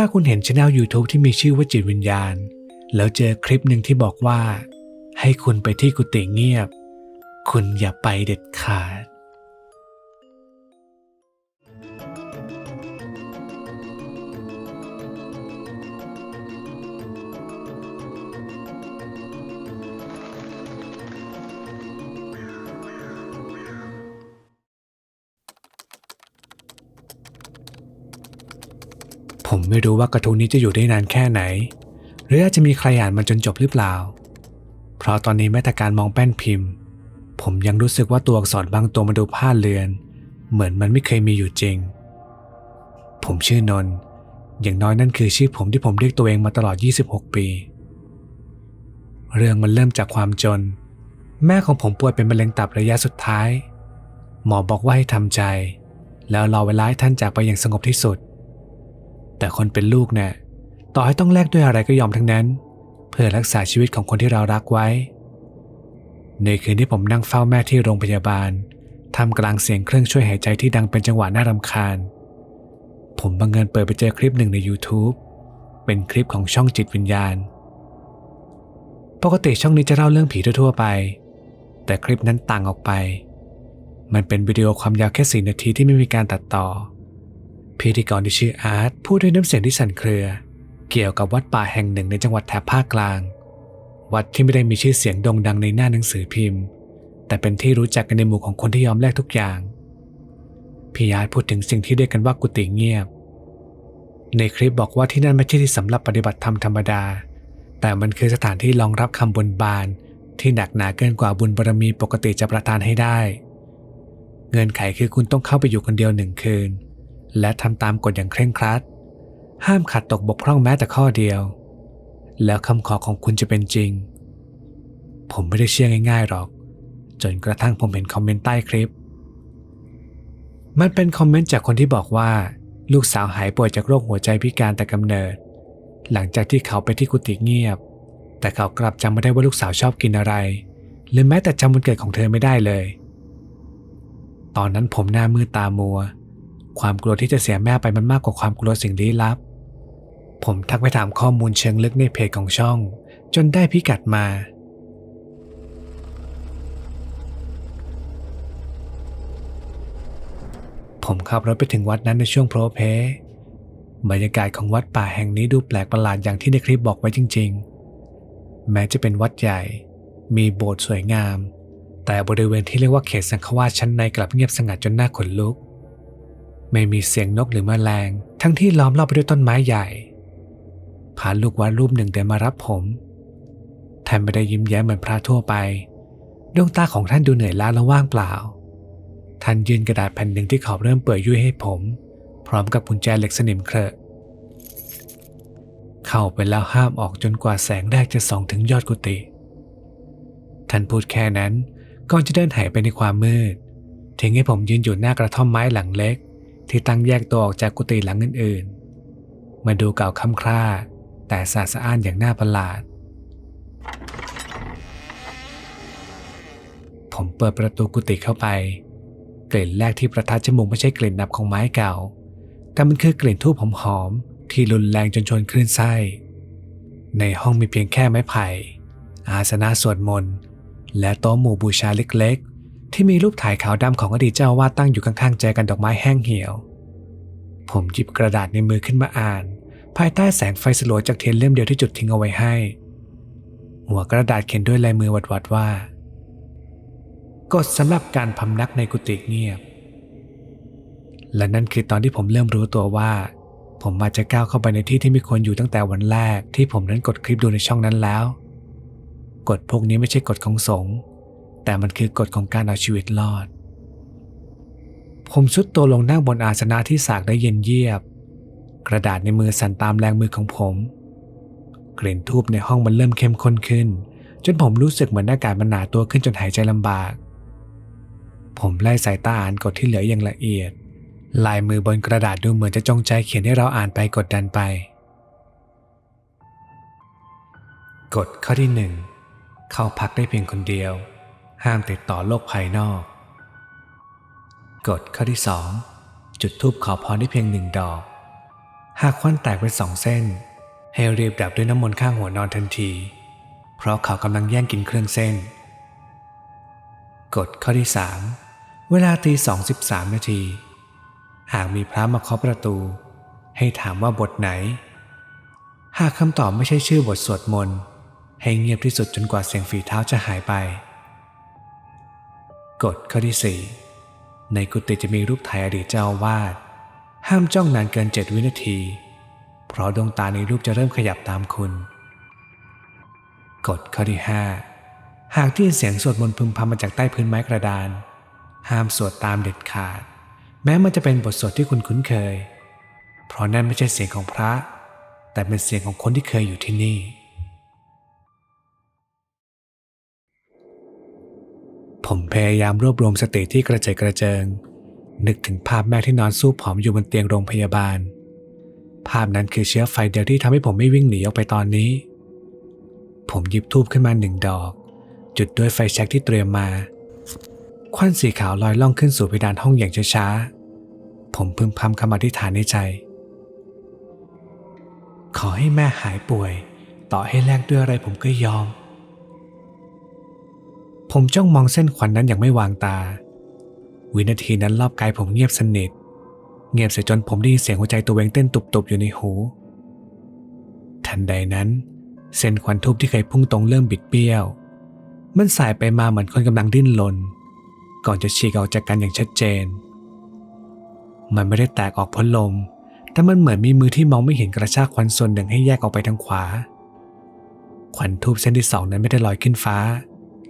ถ้าคุณเห็นช anel YouTube ที่มีชื่อว่าจิตวิญญาณ แล้วเจอคลิปหนึ่งที่บอกว่า ให้คุณไปที่กุฏิเงียบ คุณอย่าไปเด็ดขาด ไม่รู้ว่ากระทู้นี้จะอยู่ได้นานแค่ไหน หรืออาจจะมีใครอ่านมันจนจบหรือเปล่า เพราะตอนนี้แม้แต่การมองแป้นพิมพ์ ผมยังรู้สึกว่าตัวอักษรบางตัวมันดูพลาเลือน เหมือนมันไม่เคยมีอยู่จริง ผมชื่อนนท์อย่างน้อยนั่นคือชื่อผมที่ผมเรียกตัวเองมาตลอด 26 ปี เรื่องมันเริ่มจากความจน แม่ของผมป่วยเป็นมะเร็งตับระยะสุดท้าย หมอบอกว่าให้ทำใจ แล้วรอเวลาให้ท่านจากไปอย่างสงบที่สุด แต่คนเป็นลูกเนี่ยต่อให้ต้องแลกด้วยอะไรก็ยอมทั้งนั้น เพื่อรักษาชีวิตของคนที่เรารักไว้ ในคืนที่ผมนั่งเฝ้าแม่ที่โรงพยาบาลทำกลางเสียงเครื่องช่วยหายใจที่ดังเป็นจังหวะน่ารำคาญ ผมบังเอิญเปิดไปเจอคลิปหนึ่งใน YouTube เป็นคลิปของช่องจิตวิญญาณ ปกติช่องนี้จะเล่าเรื่องผีทั่วๆไป แต่คลิปนั้นต่างออกไป มันเป็นวิดีโอความยาวแค่สี่นาทีที่ไม่มีการตัดต่อ พิธีกรที่ชื่ออาร์ตพูดด้วยน้ำเสียงที่สั่นเครือ เกี่ยวกับวัดป่าแห่งหนึ่งในจังหวัดแถบภาคกลาง วัดที่ไม่ได้มีชื่อเสียงโด่งดังในหน้าหนังสือพิมพ์ แต่เป็นที่รู้จักกันในหมู่ของคนที่ยอมแลกทุกอย่างพี่อาร์ตพูดถึงสิ่งที่เรียกกันว่ากุฏิเงียบ ในคลิปบอกว่าที่นั่นไม่ใช่ที่สำหรับปฏิบัติธรรมธรรมดา แต่มันคือสถานที่รองรับคำบนบาน ที่หนักหนาเกินกว่าบุญบารมีปกติจะประทานให้ได้ เงื่อนไขคือคุณต้องเข้าไปอยู่คนเดียวหนึ่งคืน และทำตามกฎอย่างเคร่งครัด ห้ามขัดตกบกพร่องแม้แต่ข้อเดียว แล้วคำขอของคุณจะเป็นจริง ผมไม่ได้เชื่อง่ายๆหรอก จนกระทั่งผมเห็นคอมเมนต์ใต้คลิป มันเป็นคอมเมนต์จากคนที่บอกว่า ลูกสาวหายป่วยจากโรคหัวใจพิการแต่กำเนิด หลังจากที่เขาไปที่กุฏิเงียบ แต่เขากลับจำไม่ได้ว่าลูกสาวชอบกินอะไรหรือแม้แต่จำวันเกิดของเธอไม่ได้เลย ตอนนั้นผมหน้ามืดตามัว ความกลัวที่จะเสียแม่ไปมันมากกว่าความกลัวสิ่งลี้ลับ ผมทักไปถามข้อมูลเชิงลึกในเพจของช่อง จนได้พิกัดมาผมขับรถไปถึงวัดนั้นในช่วงโพรเพบรรยากาศของวัดป่าแห่งนี้ดูแปลกประหลาดอย่างที่ในคลิปบอกไว้จริง ๆ แม้จะเป็นวัดใหญ่ มีโบสถ์สวยงาม แต่บริเวณที่เรียกว่าเขตสังฆวาสชั้นในกลับเงียบสงัดจนน่าขนลุก ไม่มีเสียงนกหรือแมลง ทั้งที่ล้อมรอบไปด้วยต้นไม้ใหญ่ ผ่านลูกวัดรูปหนึ่งเดินมารับผม ท่านไม่ได้ยิ้มแย้มเหมือนพระทั่วไป ดวงตาของท่านดูเหนื่อยล้าและว่างเปล่า ท่านยื่นกระดาษแผ่นหนึ่งที่ขอบเริ่มเปื่อยยุ่ยให้ผม พร้อมกับกุญแจเหล็กสนิมเครอะเข้าไปแล้วห้ามออกจนกว่าแสงแรกจะส่องถึงยอดกุฏิท่านพูดแค่นั้นก่อนจะเดินหายไปในความมืดทิ้งให้ผมยืนอยู่หน้ากระท่อมไม้หลังเล็ก ที่ตั้งแยกตัวออกจากกุฏิหลังอื่นๆ มาดูเก่าค่ำคร่า แต่สะอาดสะอ้านอย่างน่าประหลาด ผมเปิดประตูกุฏิเข้าไป กลิ่นแรกที่ประทัดจมูกไม่ใช่กลิ่นนับของไม้เก่า แต่มันคือกลิ่นทูบหอมๆที่รุนแรงจนชวนคลื่นไส้ ในห้องมีเพียงแค่ไม้ไผ่ อาสนะสวดมนต์และโต๊ะหมู่บูชาเล็กๆ ที่มีรูปถ่ายขาวดำของอดีตเจ้าวาดตั้งอยู่ข้างๆแจกันดอกไม้แห้งเหี่ยว ผมหยิบกระดาษในมือขึ้นมาอ่าน ภายใต้แสงไฟสลัวจากเทียนเล่มเดียวที่จุดทิ้งเอาไว้ให้ หัวกระดาษเขียนด้วยลายมือวัดๆว่ากฎสำหรับการพำนักในกุฏิเงียบ และนั่นคือตอนที่ผมเริ่มรู้ตัวว่า ผมมาจะก้าวเข้าไปในที่ที่ไม่ควรอยู่ตั้งแต่วันแรกที่ผมนั้นกดคลิปดูในช่องนั้นแล้วกฎพวกนี้ไม่ใช่กฎของสงฆ์ แต่มันคือกฎของการเอาชีวิตรอด ผมชุดตัวลงนั่งบนอาสนะที่สากได้เย็นเยียบ กระดาษในมือสั่นตามแรงมือของผม กลิ่นทูบในห้องมันเริ่มเข้มข้นขึ้น จนผมรู้สึกเหมือนอากาศมันหนาตัวขึ้นจนหายใจลำบาก ผมไล่สายตาอ่านกฎที่เหลืออย่างละเอียด ลายมือบนกระดาษดูเหมือนจะจงใจเขียนให้เราอ่านไปกดดันไปกฎข้อที่หนึ่งเข้าพักได้เพียงคนเดียว ห้ามติดต่อโลกภายนอก กฎข้อที่สองจุดทูบขอพรได้เพียงหนึ่งดอก หากควันแตกเป็นสองเส้น ให้รีบดับด้วยน้ำมนต์ข้างหัวนอนทันที เพราะเขากำลังแย่งกินเครื่องเส้น กฎข้อที่ 3 เวลาตีสองสิบสามนาที หากมีพระมาเคาะประตู ให้ถามว่าบทไหน หากคำตอบไม่ใช่ชื่อบทสวดมนต์ให้เงียบที่สุดจนกว่าเสียงฝีเท้าจะหายไป กฎข้อที่ 4 ในกุฏิจะมีรูปถ่ายอดีตเจ้าวาสห้ามจ้องนานเกิน 7 วินาที เพราะดวงตาในรูปจะเริ่มขยับตามคุณ กฎข้อที่ 5 หากที่เสียงสวดมนต์พึมพำมาจากใต้พื้นไม้กระดาน ห้ามสวดตามเด็ดขาด แม้มันจะเป็นบทสวดที่คุณคุ้นเคย เพราะนั่นไม่ใช่เสียงของพระ แต่เป็นเสียงของคนที่เคยอยู่ที่นี่ ผมพยายามรวบรวมสติที่กระเจิดกระเจิง นึกถึงภาพแม่ที่นอนสู้ผอมอยู่บนเตียงโรงพยาบาล ภาพนั้นคือเชื้อไฟเดียวที่ทำให้ผมไม่วิ่งหนีออกไปตอนนี้ ผมหยิบทูบขึ้นมาหนึ่งดอก จุดด้วยไฟแช็กที่เตรียมมาควันสีขาวลอยล่องขึ้นสู่เพดานห้องอย่างช้าๆ ผมพึมพำคำอธิษฐานในใจ ขอให้แม่หายป่วย ต่อให้แลกด้วยอะไรผมก็ยอม ผมจ้องมองเส้นควันนั้นอย่างไม่วางตา วินาทีนั้นรอบกายผมเงียบสนิท เงียบเสียจนผมได้ยินเสียงหัวใจตัวเองเต้นตุบๆอยู่ในหู ทันใดนั้น เส้นควันทูบที่เคยพุ่งตรงเริ่มบิดเบี้ยว มันสายไปมาเหมือนคนกำลังดิ้นรนก่อนจะฉีกออกจากกันอย่างชัดเจน มันไม่ได้แตกออกพราะลม แต่มันเหมือนมีมือที่มองไม่เห็นกระชากควันส่วนหนึ่งให้แยกออกไปทางขวา ควันทูบเส้นที่สองนั้นไม่ได้ลอยขึ้นฟ้า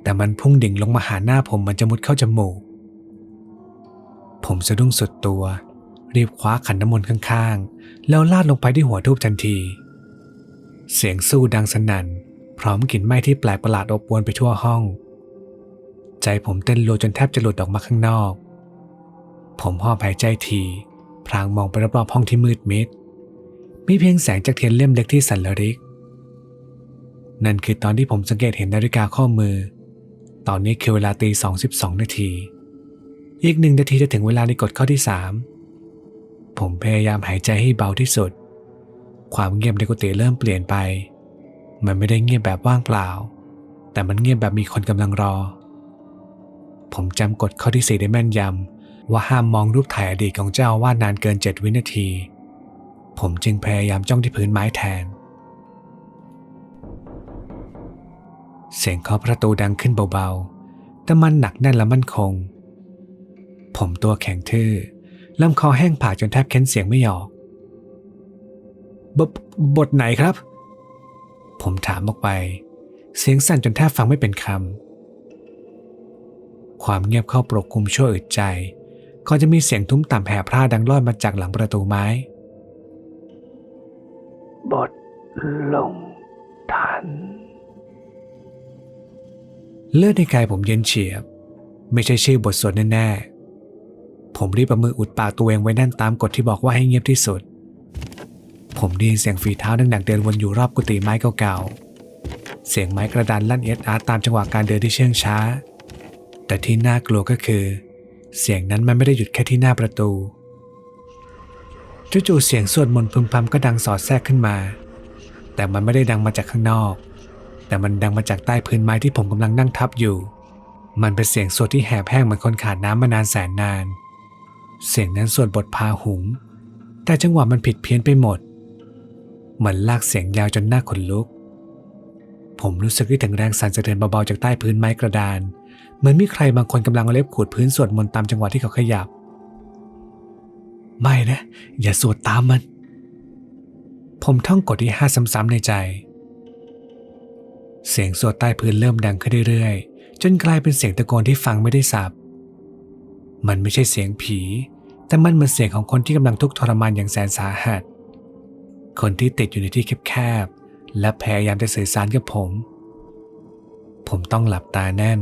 แต่มันพุ่งดิ่งลงมาหาหน้าผมมันจะมุดเข้าจมูก ผมสะดุ้งสุดตัว รีบคว้าขันน้ำมนต์ข้างๆ แล้วลาดลงไปที่หัวทูบทันที เสียงสู้ดังสนั่น พร้อมกลิ่นไหม้ที่แปลกประหลาดอบอวนไปทั่วห้อง ใจผมเต้นรัวจนแทบจะหลุดออกมาข้างนอก ผมหอบหายใจทีพลางมองไปรอบๆห้องที่มืดมิดมีเพียงแสงจากเทียนเล่มเล็กที่สั่นระริก นั่นคือตอนที่ผมสังเกตเห็นนาฬิกาข้อมือ ตอนนี้คือเวลาตีสองสิบสองนาที อีกหนึ่งนาทีจะถึงเวลาในกฎข้อที่สามผมพยายามหายใจให้เบาที่สุด ความเงียบในกุฏิเริ่มเปลี่ยนไป มันไม่ได้เงียบแบบว่างเปล่า แต่มันเงียบแบบมีคนกำลังรอ ผมจำกฎข้อที่สี่ได้แม่นยำว่าห้ามมองรูปถ่ายอดีตของเจ้าอาวานานเกินเจ็ดวินาที ผมจึงพยายามจ้องที่พื้นไม้แทน เสียงเคาะประตูดังขึ้นเบาๆ แต่มันหนักแน่นและมั่นคง ผมตัวแข็งทื่อลำคอแห้งผากจนแทบเค้นเสียงไม่ออกบบทไหนครับ ผมถามออกไป เสียงสั่นจนแทบฟังไม่เป็นคำ ความเงียบเข้าปกคลุมชั่วอึดใจก่อนจะมีเสียงทุ้มต่ำแผ่พร่าดังลอดมาจากหลังประตูไม้ บทลงทัน เลือดในกายผมเย็นเฉียบ ไม่ใช่ชื่อบทสวดแน่ๆ ผมรีบเอามืออุดปากตัวเองไว้แน่นตามกฎที่บอกว่าให้เงียบที่สุด ผมได้ยินเสียงฝีเท้าดังๆเดินวนอยู่รอบกุฏิไม้เก่าๆ เสียงไม้กระดานลั่นเอสอาร์ตามจังหวะการเดินที่เชื่องช้า แต่ที่น่ากลัวก็คือ เสียงนั้นมันไม่ได้หยุดแค่ที่หน้าประตูจู่ๆเสียงสวดมนต์พึมพำก็ดังสอดแทรกขึ้นมา แต่มันไม่ได้ดังมาจากข้างนอก แต่มันดังมาจากใต้พื้นไม้ที่ผมกำลังนั่งทับอยู่ มันเป็นเสียงสวดที่แหบแห้งเหมือนคนขาดน้ำมานานแสนนาน เสียงนั้นสวดบทพาหุง แต่จังหวะมันผิดเพี้ยนไปหมดเหมือนลากเสียงยาวจนหน้าขนลุก ผมรู้สึกได้ถึงแรงสั่นสะเทือนเบาๆจากใต้พื้นไม้กระดาน เหมือนมีใครบางคนกำลังเอาเล็บขูดพื้นสวดมนต์ตามจังหวะที่เขาขยับ ไม่นะ อย่าสวดตามมัน ผมท่องกฎที่ห้าซ้ำๆในใจ เสียงสวดใต้พื้นเริ่มดังขึ้นเรื่อยๆ จนกลายเป็นเสียงตะโกนที่ฟังไม่ได้สับ มันไม่ใช่เสียงผี แต่มันเหมือนเสียงของคนที่กำลังทุกข์ทรมานอย่างแสนสาหัส คนที่ติดอยู่ในที่แคบๆ และพยายามจะสื่อสารกับผม ผมต้องหลับตาแน่น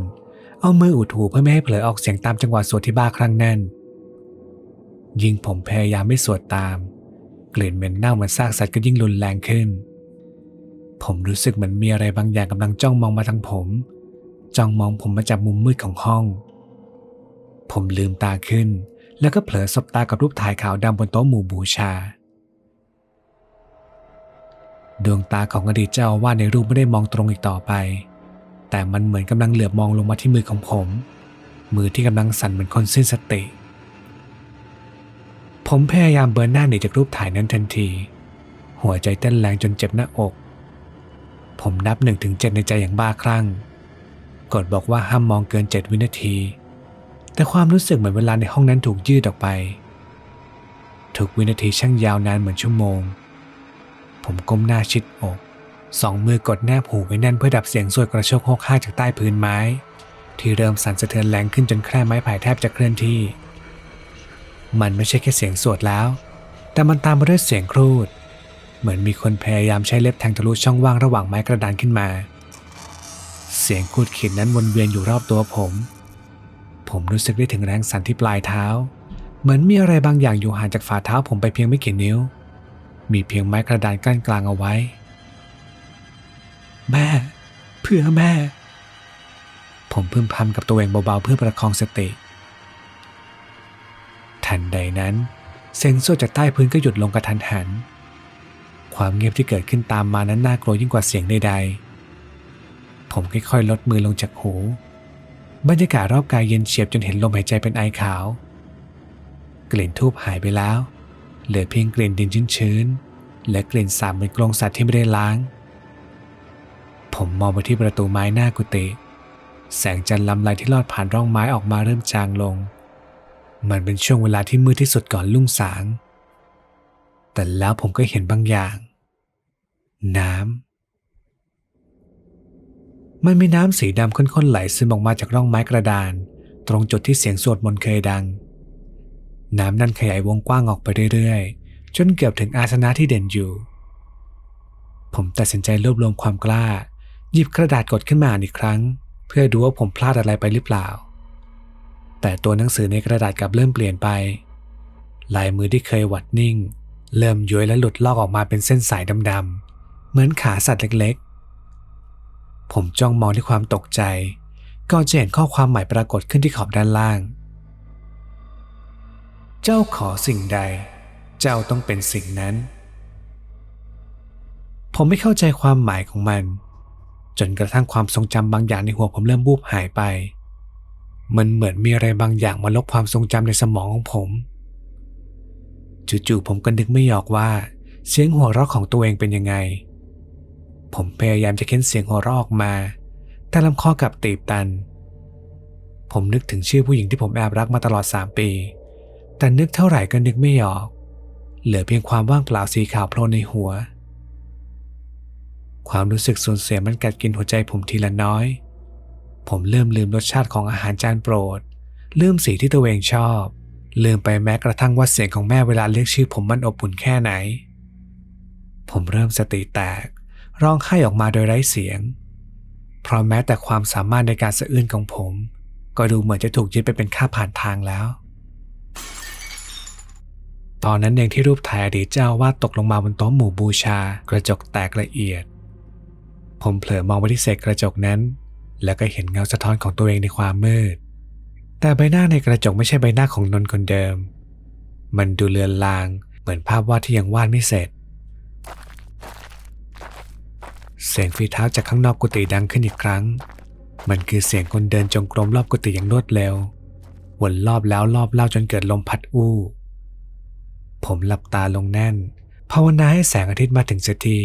เอามืออุดหูเพื่อไม่ให้เผลอออกเสียงตามจังหวะสวดที่บ้าคลั่งแน่น ยิ่งผมพยายามไม่สวดตาม กลิ่นเหม็นเน่าเหมือนซากสัตว์ก็ยิ่งรุนแรงขึ้น ผมรู้สึกเหมือนมีอะไรบางอย่างกำลังจ้องมองมาทางผม จ้องมองผมมาจากมุมมืดของห้อง ผมลืมตาขึ้น แล้วก็เผลอสบตากับรูปถ่ายขาวดำบนโต๊ะหมู่บูชา ดวงตาของอดีตเจ้าอาวาในรูปไม่ได้มองตรงอีกต่อไป แต่มันเหมือนกำลังเหลือบมองลงมาที่มือของผม มือที่กำลังสั่นเหมือนคนสิ้นสติ ผมพยายามเบิร์นหน้าหนีจากรูปถ่ายนั้นทันที หัวใจเต้นแรงจนเจ็บหน้าอก ผมนับหนึ่งถึงเจ็ดในใจอย่างบ้าคลั่งกฎบอกว่าห้ามมองเกินเจ็ดวินาที แต่ความรู้สึกเหมือนเวลาในห้องนั้นถูกยืดออกไป ทุกวินาทีช่างยาวนานเหมือนชั่วโมง ผมก้มหน้าชิดอกสองมือกดแนบหูไว้แน่นเพื่อดับเสียงสวดกระโชกโฮกห้าจากใต้พื้นไม้ ที่เริ่มสั่นสะเทือนแรงขึ้นจนแคร่ไม้ไผ่แทบจะเคลื่อนที่ มันไม่ใช่แค่เสียงสวดแล้ว แต่มันตามมาด้วยเสียงครูด เหมือนมีคนพยายามใช้เล็บแทงทะลุช่องว่างระหว่างไม้กระดานขึ้นมา เสียงครูดขีดนั้นวนเวียนอยู่รอบตัวผม ผมรู้สึกได้ถึงแรงสั่นที่ปลายเท้า เหมือนมีอะไรบางอย่างอยู่ห่างจากฝ่าเท้าผมไปเพียงไม่กี่นิ้ว มีเพียงไม้กระดานกั้นกลางเอาไว้ แม่ เพื่อแม่ ผมพึมพำกับตัวเองเบาๆเพื่อประคองสติ ทันใดนั้นเสียงสวดจากใต้พื้นก็หยุดลงกระทันหัน ความเงียบที่เกิดขึ้นตามมานั้นน่ากลัวยิ่งกว่าเสียงใดๆ ผมค่อยๆ ลดมือลงจากหู บรรยากาศรอบกายเย็นเฉียบจนเห็นลมหายใจเป็นไอขาว กลิ่นทูบหายไปแล้ว เหลือเพียงกลิ่นดินชื้นๆ และกลิ่นสาบเหมือนกรงสัตว์ที่ไม่ได้ล้าง ผมมองไปที่ประตูไม้หน้ากุฏิแสงจันทร์ลำไรที่ลอดผ่านร่องไม้ออกมาเริ่มจางลง มันเป็นช่วงเวลาที่มืดที่สุดก่อนลุ่งสาง แต่แล้วผมก็เห็นบางอย่าง น้ำ มันมีน้ำสีดำข้นๆไหลซึมออกมาจากร่องไม้กระดาน ตรงจุดที่เสียงสวดมนต์เคยดัง น้ำนั้นขยายวงกว้างออกไปเรื่อยๆ จนเกือบถึงอาสนะที่เด่นอยู่ ผมตัดสินใจรวบรวมความกล้า หยิบกระดาษกดขึ้นมาอีกครั้ง เพื่อดูว่าผมพลาดอะไรไปหรือเปล่า แต่ตัวหนังสือในกระดาษกลับเริ่มเปลี่ยนไป ลายมือที่เคยหวัดนิ่ง เริ่มย้อยและหลุดลอกออกมาเป็นเส้นสายดำๆ เหมือนขาสัตว์เล็กๆ ผมจ้องมองด้วยความตกใจ ก่อนจะเห็นข้อความใหม่ปรากฏขึ้นที่ขอบด้านล่าง เจ้าขอสิ่งใด เจ้าต้องเป็นสิ่งนั้น ผมไม่เข้าใจความหมายของมัน จนกระทั่งความทรงจำบางอย่างในหัวผมเริ่มบูบหายไป มันเหมือนมีอะไรบางอย่างมาลบความทรงจำในสมองของผมจู่ๆผมก็นึกไม่ออกว่า เสียงหัวเราะของตัวเองเป็นยังไง ผมพยายามจะเค้นเสียงหัวเราะออกมา แต่ลำคอกลับตีบตัน ผมนึกถึงชื่อผู้หญิงที่ผมแอบรักมาตลอดสามปี แต่นึกเท่าไหร่ก็นึกไม่ออก เหลือเพียงความว่างเปล่าสีขาวโพลนในหัว ความรู้สึกสูญเสียมันกัดกินหัวใจผมทีละน้อย ผมเริ่มลืมรสชาติของอาหารจานโปรด ลืมสีที่ตัวเองชอบ ลืมไปแม้กระทั่งว่าเสียงของแม่เวลาเรียกชื่อผมมันอบอุ่นแค่ไหน ผมเริ่มสติแตก ร้องไห้ออกมาโดยไร้เสียง เพราะแม้แต่ความสามารถในการสะอื้นของผม ก็ดูเหมือนจะถูกยึดไปเป็นค่าผ่านทางแล้ว ตอนนั้นเองที่รูปถ่ายอดีตเจ้าวาดตกลงมาบนโต๊ะหมู่บูชา กระจกแตกละเอียด ผมเผลอมองไปที่เศษกระจกนั้น แล้วก็เห็นเงาสะท้อนของตัวเองในความมืด แต่ใบหน้าในกระจกไม่ใช่ใบหน้าของนนท์คนเดิม มันดูเลือนลางเหมือนภาพวาดที่ยังวาดไม่เสร็จ เสียงฝีเท้าจากข้างนอกกุฏิดังขึ้นอีกครั้ง มันคือเสียงคนเดินจงกรมรอบกุฏิอย่างรวดเร็ว วนรอบแล้วรอบเล่าจนเกิดลมพัดอู้ ผมหลับตาลงแน่น ภาวนาให้แสงอาทิตย์มาถึงเสักที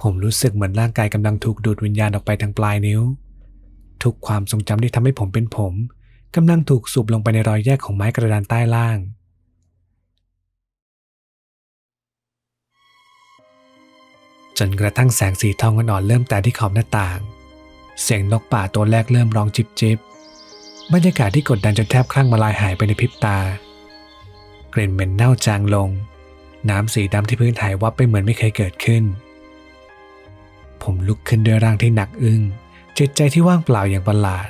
ผมรู้สึกเหมือนร่างกายกำลังถูกดูดวิญญาณออกไปทางปลายนิ้ว ทุกความทรงจำที่ทำให้ผมเป็นผมกำลังถูกสูบลงไปในรอยแยกของไม้กระดานใต้ล่าง จนกระทั่งแสงสีทองอ่อนๆเริ่มแตะที่ขอบหน้าต่าง เสียงนกป่าตัวแรกเริ่มร้องจิบจิบบรรยากาศที่กดดันจนแทบคลั่งมาลายหายไปในพริบตา กลิ่นเหม็นเน่าจางลง น้ำสีดำที่พื้นหายวับไปเหมือนไม่เคยเกิดขึ้น ผมลุกขึ้นด้วยร่างที่หนักอึ้งจิตใจที่ว่างเปล่าอย่างประหลาด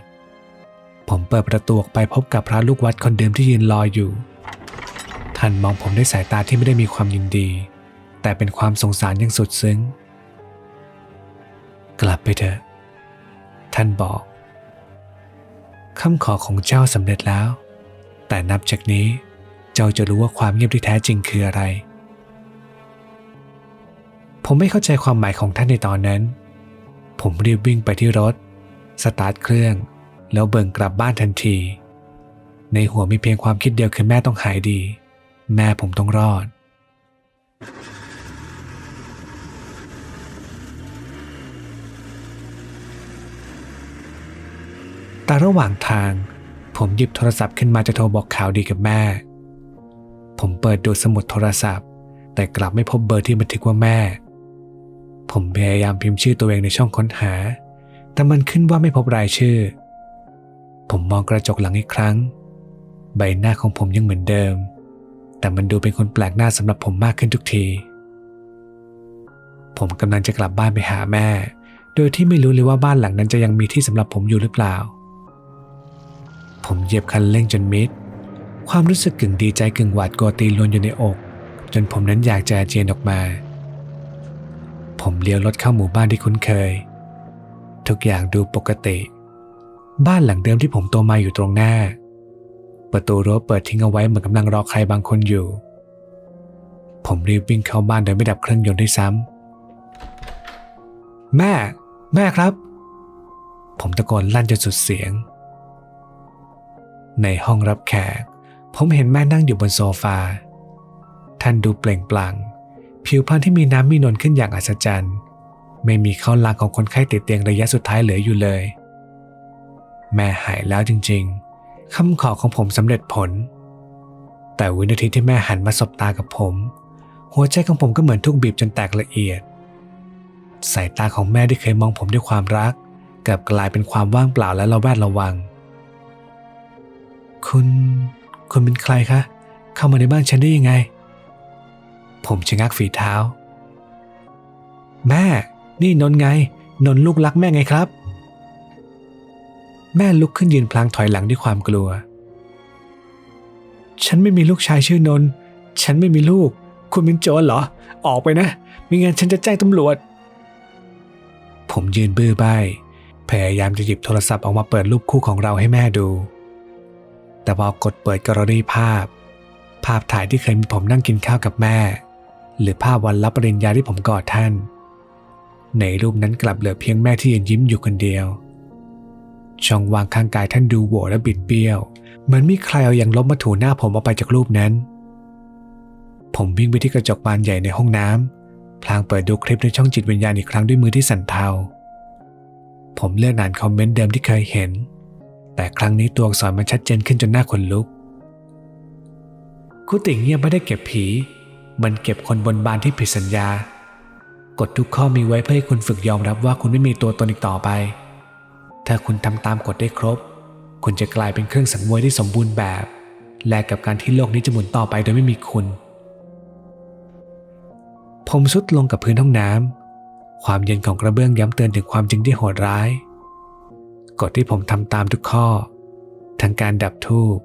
ผมเปิดประตูออกไปพบกับพระลูกวัดคนเดิมที่ยืนรออยู่ ท่านมองผมด้วยสายตาที่ไม่ได้มีความยินดี แต่เป็นความสงสารย่างสุดซึ้ง กลับไปเถอะ ท่านบอกคำขอของเจ้าสำเร็จแล้ว แต่นับจากนี้เจ้าจะรู้ว่าความเงียบที่แท้จริงคืออะไรผผมไม่เข้าใจความหมายของท่านในตอนนั้น ผมรีบวิ่งไปที่รถ สตาร์ทเครื่อง แล้วเบิ่งกลับบ้านทันที ในหัวมีเพียงความคิดเดียวคือแม่ต้องหายดี แม่ผมต้องรอด แต่ระหว่างทาง ผมหยิบโทรศัพท์ขึ้นมาจะโทรบอกข่าวดีกับแม่ ผมเปิดดูสมุดโทรศัพท์ แต่กลับไม่พบเบอร์ที่บันทึกว่าแม่ ผมพยายามพิมพ์ชื่อตัวเองในช่องค้นหา แต่มันขึ้นว่าไม่พบรายชื่อ ผมมองกระจกหลังอีกครั้ง ใบหน้าของผมยังเหมือนเดิม แต่มันดูเป็นคนแปลกหน้าสำหรับผมมากขึ้นทุกที ผมกำลังจะกลับบ้านไปหาแม่ โดยที่ไม่รู้เลยว่าบ้านหลังนั้นจะยังมีที่สำหรับผมอยู่หรือเปล่า ผมเหยียบคันเร่งจนมิด ความรู้สึกกึ่งดีใจกึ่งหวาดกลัวตีลวนอยู่ในอก จนผมนั้นอยากจะอาเจียนออกมา ผมเลี้ยวรถเข้าหมู่บ้านที่คุ้นเคย ทุกอย่างดูปกติ บ้านหลังเดิมที่ผมโตมาอยู่ตรงหน้า ประตูรั้วเปิดทิ้งเอาไว้เหมือนกำลังรอใครบางคนอยู่ ผมรีบวิ่งเข้าบ้านโดยไม่ดับเครื่องยนต์ด้วยซ้ำแม่ แม่ครับ ผมตะโกนลั่นจนสุดเสียง ในห้องรับแขก ผมเห็นแม่นั่งอยู่บนโซฟา ท่านดูเปล่งปลั่ง ผิวพรรณที่มีน้ำมีนวลขึ้นอย่างอัศจรรย์ ไม่มีข้อลางของคนไข้ติดเตียงระยะสุดท้ายเหลืออยู่เลย แม่หายแล้วจริงๆคำขอของผมสำเร็จผล แต่วินาทีที่แม่หันมาสบตากับผม หัวใจของผมก็เหมือนถูกบีบจนแตกละเอียด สายตาของแม่ที่เคยมองผมด้วยความรักกลับกลายเป็นความว่างเปล่าและระแวดระวัง คุณ คุณเป็นใครคะ เข้ามาในบ้านฉันได้ยังไง ผมชะงักฝีเท้า แม่ นี่นนท์ไง นนท์ลูกรักแม่ไงครับ แม่ลุกขึ้นยืนพลางถอยหลังด้วยความกลัว ฉันไม่มีลูกชายชื่อนนท์ฉันไม่มีลูก คุณเป็นโจรเหรอ ออกไปนะม่งั้นฉันจะแจ้งตำรวจ ผมยืนบื้อใบพยายามจะหยิบโทรศัพท์ออกมาเปิดรูปคู่ของเราให้แม่ดู แต่พอกดเปิดกรณีภาพ ภาพถ่ายที่เคยมีผมนั่งกินข้าวกับแม่ หรือภาพวันรับปริญญาที่ผมกอดท่าน ในรูปนั้นกลับเหลือเพียงแม่ที่ยืนยิ้มอยู่คนเดียว ช่องวางข้างกายท่านดูโหวและบิดเบี้ยว เหมือนมีใครเอาอย่างลบมาถูหน้าผมออกไปจากรูปนั้น ผมวิ่งไปที่กระจกบานใหญ่ในห้องน้ำพลางเปิดดูคลิปในช่องจิตวิญญาณอีกครั้งด้วยมือที่สั่นเทาผมเลื่อนอ่านคอมเมนต์เดิมที่เคยเห็น แต่ครั้งนี้ตัวอักษรมันชัดเจนขึ้นจนหน้าขนลุกกุฏิเงียบไม่ได้เก็บผี มันเก็บคนบนบานที่ผิดสัญญา กฎทุกข้อมีไว้เพื่อให้คุณฝึกยอมรับว่าคุณไม่มีตัวตนอีกต่อไป ถ้าคุณทำตามกฎได้ครบ คุณจะกลายเป็นเครื่องสังเวยที่สมบูรณ์แบบ แลกกับการที่โลกนี้จะหมุนต่อไปโดยไม่มีคุณ ผมสุดลงกับพื้นห้องน้ำความเย็นของกระเบื้องย้ำเตือนถึงความจริงที่โหดร้าย กฎที่ผมทำตามทุกข้อ ทั้งการดับทูบ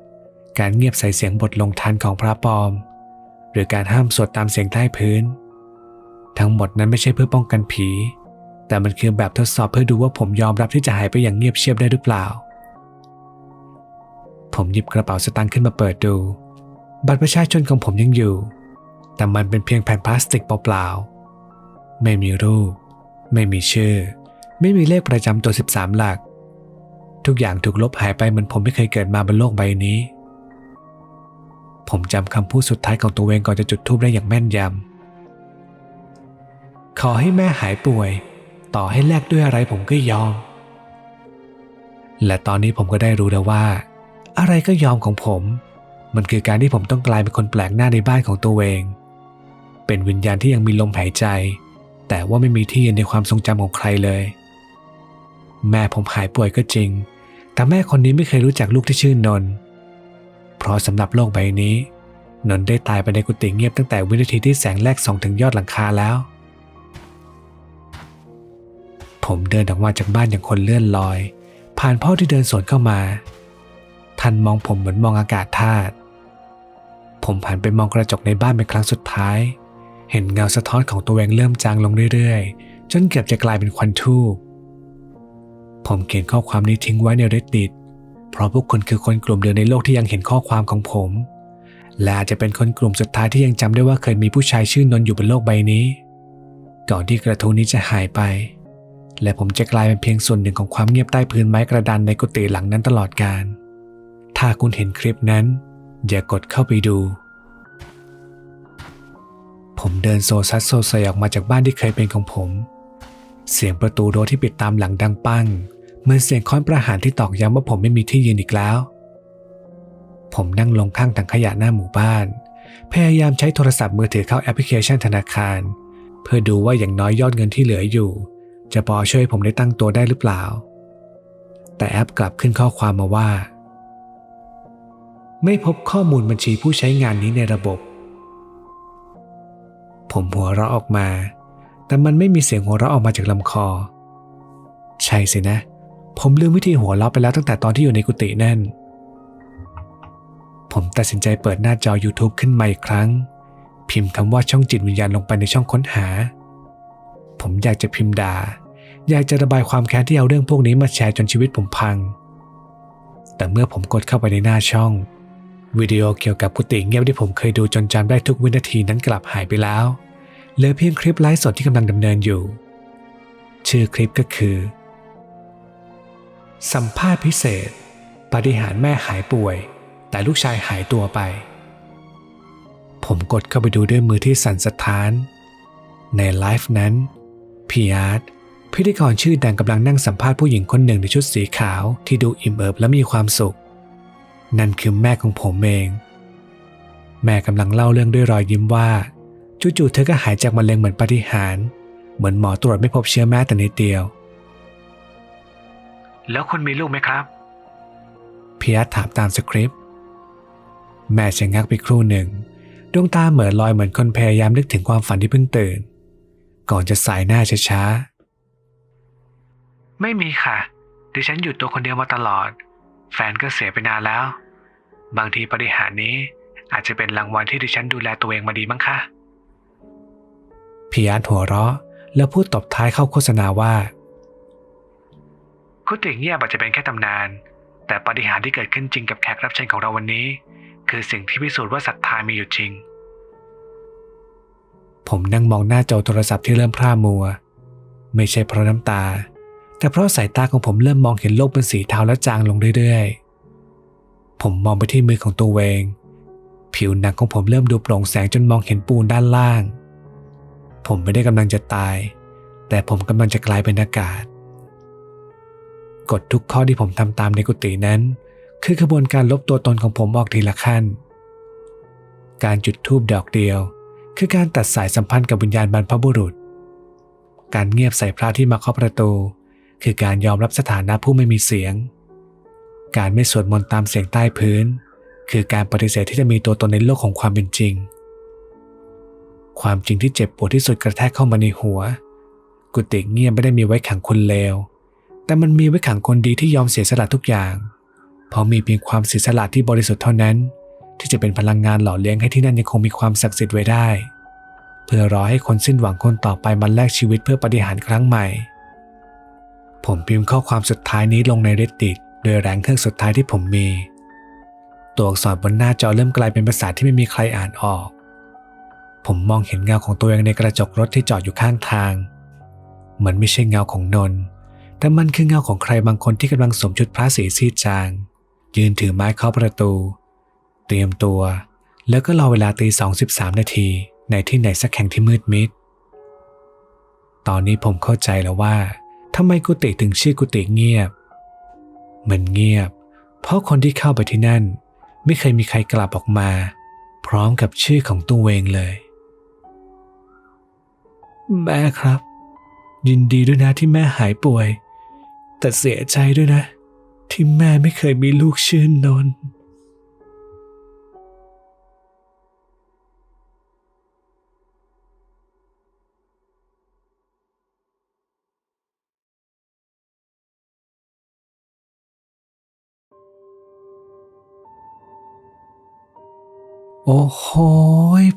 การเงียบใส่เสียงบทลงทานของพระปลอม หรือการห้ามสวดตามเสียงใต้พื้น ทั้งหมดนั้นไม่ใช่เพื่อป้องกันผี แต่มันคือแบบทดสอบเพื่อดูว่าผมยอมรับที่จะหายไปอย่างเงียบเชียบได้หรือเปล่า ผมหยิบกระเป๋าสตางค์ขึ้นมาเปิดดู บัตรประชาชนของผมยังอยู่ แต่มันเป็นเพียงแผ่นพลาสติกเปล่าๆไม่มีรูป ไม่มีชื่อ ไม่มีเลขประจำตัว 13 หลัก ทุกอย่างถูกลบหายไปเหมือนผมไม่เคยเกิดมาบนโลกใบนี้ ผมจำคำพูดสุดท้ายของตัวเองก่อนจะจุดธูปได้อย่างแม่นยำ ขอให้แม่หายป่วย ต่อให้แลกด้วยอะไรผมก็ยอม และตอนนี้ผมก็ได้รู้แล้วว่า อะไรก็ยอมของผม มันคือการที่ผมต้องกลายเป็นคนแปลกหน้าในบ้านของตัวเอง เป็นวิญญาณที่ยังมีลมหายใจ แต่ว่าไม่มีที่ยืนในความทรงจำของใครเลย แม่ผมหายป่วยก็จริง แต่แม่คนนี้ไม่เคยรู้จักลูกที่ชื่อนนท์เพราะสำหรับโลกใบนี้ นนท์ได้ตายไปในกุฏิเงียบตั้งแต่วินาทีที่แสงแรกส่องถึงยอดหลังคาแล้ว ผมเดินออกมาจากบ้านอย่างคนเลื่อนลอย ผ่านพ่อที่เดินสวนเข้ามา ท่านมองผมเหมือนมองอากาศธาตุผมหันไปมองกระจกในบ้านเป็นครั้งสุดท้าย เห็นเงาสะท้อนของตัวเองเริ่มจางลงเรื่อยๆ จนเกือบจะกลายเป็นควันทูบ ผมเขียนข้อความนี้ทิ้งไว้ใน reddit เพราะพวกคุณคือคนกลุ่มเดียวในโลกที่ยังเห็นข้อความของผม และอาจจะเป็นคนกลุ่มสุดท้ายที่ยังจำได้ว่าเคยมีผู้ชายชื่อนนท์อยู่บนโลกใบนี้ ก่อนที่กระทู้นี้จะหายไป และผมจะกลายเป็นเพียงส่วนหนึ่งของความเงียบใต้พื้นไม้กระดานในกุฏิหลังนั้นตลอดกาลถ้าคุณเห็นคลิปนั้น อย่ากดเข้าไปดู ผมเดินโซซัสโซเซออกมาจากบ้านที่เคยเป็นของผม เสียงประตูรั้วที่ปิดตามหลังดังปังเหมือนเสียงค้อนประหารที่ตอกย้ำว่าผมไม่มีที่ยืนอีกแล้ว ผมนั่งลงข้างถังขยะหน้าหมู่บ้าน พยายามใช้โทรศัพท์มือถือเข้าแอปพลิเคชันธนาคาร เพื่อดูว่าอย่างน้อยยอดเงินที่เหลืออยู่ จะพอช่วยผมได้ตั้งตัวได้หรือเปล่า แต่แอปกลับขึ้นข้อความมาว่า ไม่พบข้อมูลบัญชีผู้ใช้งานนี้ในระบบ ผมหัวเราะออกมา แต่มันไม่มีเสียงหัวเราะออกมาจากลำคอ ใช่สินะ ผมลืมวิธีหัวเราะไปแล้วตั้งแต่ตอนที่อยู่ในกุฏินั่น ผมตัดสินใจเปิดหน้าจอ YouTube ขึ้นมาอีกครั้ง พิมพ์คำว่าช่องจิตวิญญาณลงไปในช่องค้นหา ผมอยากจะพิมพ์ด่า อยากจะระบายความแค้นที่เอาเรื่องพวกนี้มาแชร์จนชีวิตผมพัง แต่เมื่อผมกดเข้าไปในหน้าช่องวิดีโอเกี่ยวกับกุฏิเงียบที่ผมเคยดูจนจำได้ทุกวินาทีนั้นกลับหายไปแล้ว เหลือเพียงคลิปไลฟ์สดที่กำลังดำเนินอยู่ ชื่อคลิปก็คือ สัมภาษณ์พิเศษ ปฏิหารแม่หายป่วย แต่ลูกชายหายตัวไป ผมกดเข้าไปดูด้วยมือที่สั่นสะท้าน ในไลฟ์นั้นพีอาร์ตพิธีกรชื่อดังกำลังนั่งสัมภาษณ์ผู้หญิงคนหนึ่งในชุดสีขาวที่ดูอิ่มเอิบและมีความสุข นั่นคือแม่ของผมเอง แม่กำลังเล่าเรื่องด้วยรอยยิ้มว่า จู่ๆเธอก็หายจากมะเร็งเหมือนปาฏิหาริย์เหมือนหมอตรวจไม่พบเชื้อแม้แต่นิดเดียว แล้วคุณมีลูกไหมครับพีอาร์ตถามตามสคริปต์ แม่ชะงักไปครู่หนึ่ง ดวงตาเหมือนลอยเหมือนคนพยายามนึกถึงความฝันที่เพิ่งตื่น ก่อนจะสายหน้าช้าๆ ไม่มีค่ะ ดิฉันอยู่ตัวคนเดียวมาตลอด แฟนก็เสียไปนานแล้ว บางทีปฏิหารย์นี้อาจจะเป็นรางวัลที่ดิฉันดูแลตัวเองมาดีมั้งคะ พีอาร์ตหัวเราะ แล้วพูดตบท้ายเข้าโฆษณาว่ากุฏิเงียบอาจจะเป็นแค่ตำนาน แต่ปาฏิหารย์ที่เกิดขึ้นจริงกับแขกรับเชิญของเราวันนี้ คือสิ่งที่พิสูจน์ว่าศรัทธามีอยู่จริง ผมนั่งมองหน้าจอโทรศัพท์ที่เริ่มพร่ามัว ไม่ใช่เพราะน้ำตา แต่เพราะสายตาของผมเริ่มมองเห็นโลกเป็นสีเทาและจางลงเรื่อยๆ ผมมองไปที่มือของตัวเอง ผิวหนังของผมเริ่มดูโปร่งแสงจนมองเห็นปูนด้านล่าง ผมไม่ได้กำลังจะตาย แต่ผมกำลังจะกลายเป็นอากาศ กฎทุกข้อที่ผมทำตามในกุฏินั้น คือกระบวนการลบตัวตนของผมออกทีละขั้น การจุดธูปดอกเดียว คือการตัดสายสัมพันธ์กับวิญญาณบรรพบุรุษ การเงียบใส่พระที่มาเคาะประตู คือการยอมรับสถานะผู้ไม่มีเสียง การไม่สวดมนต์ตามเสียงใต้พื้น คือการปฏิเสธที่จะมีตัวตนในโลกของความเป็นจริง ความจริงที่เจ็บปวดที่สุดกระแทกเข้ามาในหัว กุฏิเงียบไม่ได้มีไว้ขังคนเลว แต่มันมีไว้ขังคนดีที่ยอมเสียสละทุกอย่าง เพราะมีเพียงความเสียสละที่บริสุทธิ์เท่านั้น ที่จะเป็นพลังงานหล่อเลี้ยงให้ที่นั่นยังคงมีความศักดิ์สิทธิ์ไว้ได้ เพื่อรอให้คนสิ้นหวังคนต่อไปมาแลกชีวิตเพื่อปฏิหารครั้งใหม่ ผมพิมพ์ข้อความสุดท้ายนี้ลงใน Reddit โดยแรงเครื่องสุดท้ายที่ผมมี ตัวอักษรบนหน้าจอเริ่มกลายเป็นภาษาที่ไม่มีใครอ่านออก ผมมองเห็นเงาของตัวเองในกระจกรถที่จอดอยู่ข้างทาง มันไม่ใช่เงาของนนท์แต่มันคือเงาของใครบางคนที่กำลังสวมชุดพระสีซีดจาง ยืนถือไม้เคาะประตู เตรียมตัว แล้วก็รอเวลาตีสองสิบสามนาทีในที่ไหนสักแห่งที่มืดมิด ตอนนี้ผมเข้าใจแล้วว่าทำไมกุฏิถึงชื่อกุฏิเงียบ มันเงียบ เพราะคนที่เข้าไปที่นั่น ไม่เคยมีใครกลับออกมา พร้อมกับชื่อของตัวเองเลย แม่ครับ ยินดีด้วยนะที่แม่หายป่วย แต่เสียใจด้วยนะ ที่แม่ไม่เคยมีลูกชื่อนนท์ โอ้โห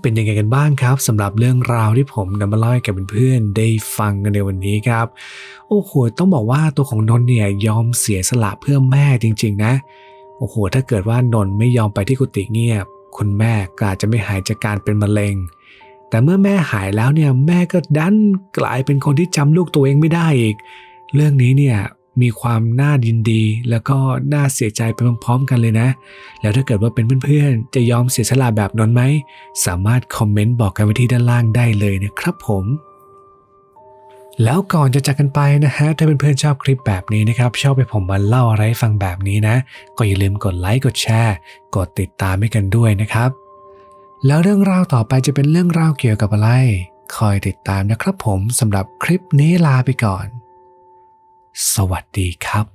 เป็นยังไงกันบ้างครับสำหรับเรื่องราวที่ผมนำมาเล่าให้กับเพื่อนๆได้ฟังกันในวันนี้ครับ โอ้โหต้องบอกว่าตัวของนนท์เนี่ยยอมเสียสละเพื่อแม่จริง ๆ นะ โอ้โหถ้าเกิดว่านนท์ไม่ยอมไปที่กุฏิเงียบ คุณแม่ก็อาจจะไม่หายจากการเป็นมะเร็ง แต่เมื่อแม่หายแล้วเนี่ยแม่ก็ดันกลายเป็นคนที่จำลูกตัวเองไม่ได้อีก เรื่องนี้เนี่ย มีความน่ายินดี แล้วก็น่าเสียใจไปพร้อมๆกันเลยนะ แล้วถ้าเกิดว่าเป็นเพื่อนๆ จะยอมเสียสละแบบนนท์ไหม สามารถคอมเมนต์บอกกันไว้ที่ด้านล่างได้เลยนะครับผมแล้วก่อนจะจากกันไปนะฮะ ถ้าเพื่อนๆชอบคลิปแบบนี้นะครับ ชอบไปผมมาเล่าอะไรฟังแบบนี้นะ ก็อย่าลืมกดไลค์กดแชร์ กดติดตามให้กันด้วยนะครับ แล้วเรื่องราวต่อไปจะเป็นเรื่องราวเกี่ยวกับอะไร คอยติดตามนะครับผมสำหรับคลิปนี้ลาไปก่อน สวัสดีครับ